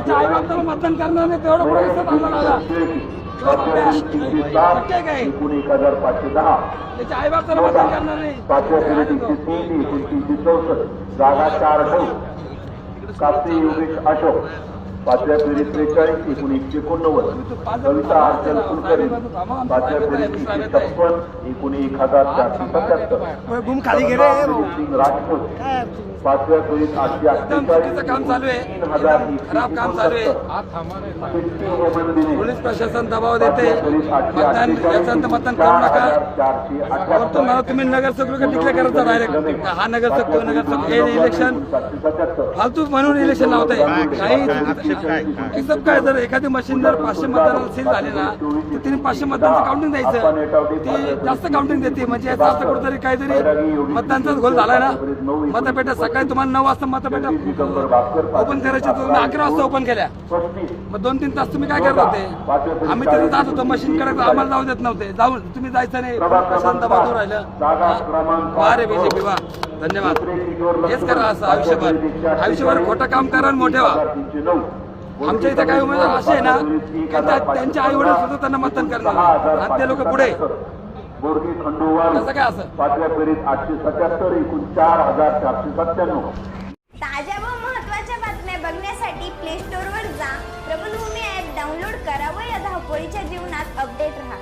त्याला मतदान करणार नाही तेवढं पुढे दिसत आम्हाला शक्य दहा त्याच्या आई बाप मतदान करणार नाही. जागा चार नऊ. योगेश अशोक. पाचव्या फेरीत त्रेचाळीस एकूण एकशे एकोणनव्वद. कविता अर्चल कुलकर्णी. पाचव्या फेरीत एकशे छप्पन एकूण एक हजार चारशे सत्याहत्तर. गुम खाली गेले सिंग राजपूत. पाचव्या फेरीत आठशे आहे. तीन हजार पोलीस प्रशासन दबाव देते. मतदान याच्यानंतर मतदान करू नका. चारशे और तुम्हाला तुम्ही नगरसेवक डिक्लेअर करायचा डायरेक्ट हा नगरसेवक तो नगरसेवक हे इलेक्शन फालतू म्हणून इलेक्शन लावताय. काही सब काय जर एखादी मशीन जर पाचशे मतदानाला सील झाली ना तर तिने पाचशे मतदानाचं काउंटिंग द्यायचं. ती जास्त काउंटिंग देते. म्हणजे याचा अर्थ कुठेतरी काहीतरी मतदानचाच घोल झालाय ना. मतपेट्या सकाळी तुम्हाला नऊ वाजता मतपेट्या ओपन करायच्या तुम्ही अकरा वाजता ओपन केल्या. मग दोन तीन तास तुम्ही काय करत होते? आम्ही तिथे जात होतो. मशीन कडे आम्हाला जाऊ देत नव्हते. जाऊन तुम्ही जायचं नाही. दबाव देऊ राहिलं? वा रे बीजेपी वा. धन्यवाद. हेच करा असं आयुष्यभर. आयुष्यभर खोटं काम करा आणि मोठे व्हा. आमच्या इथे काही उमेदवार असे आहे ना का त्यांच्या आई वडील सुद्धा त्यांना मतदान करणार आणि ते लोक पुढे. ताज्या व महत्त्वाच्या बातम्या बघण्यासाठी प्ले स्टोर वर जा. प्रबलभूमी ऍप डाऊनलोड करा व या धावपळीच्या जीवनात अपडेट राहा.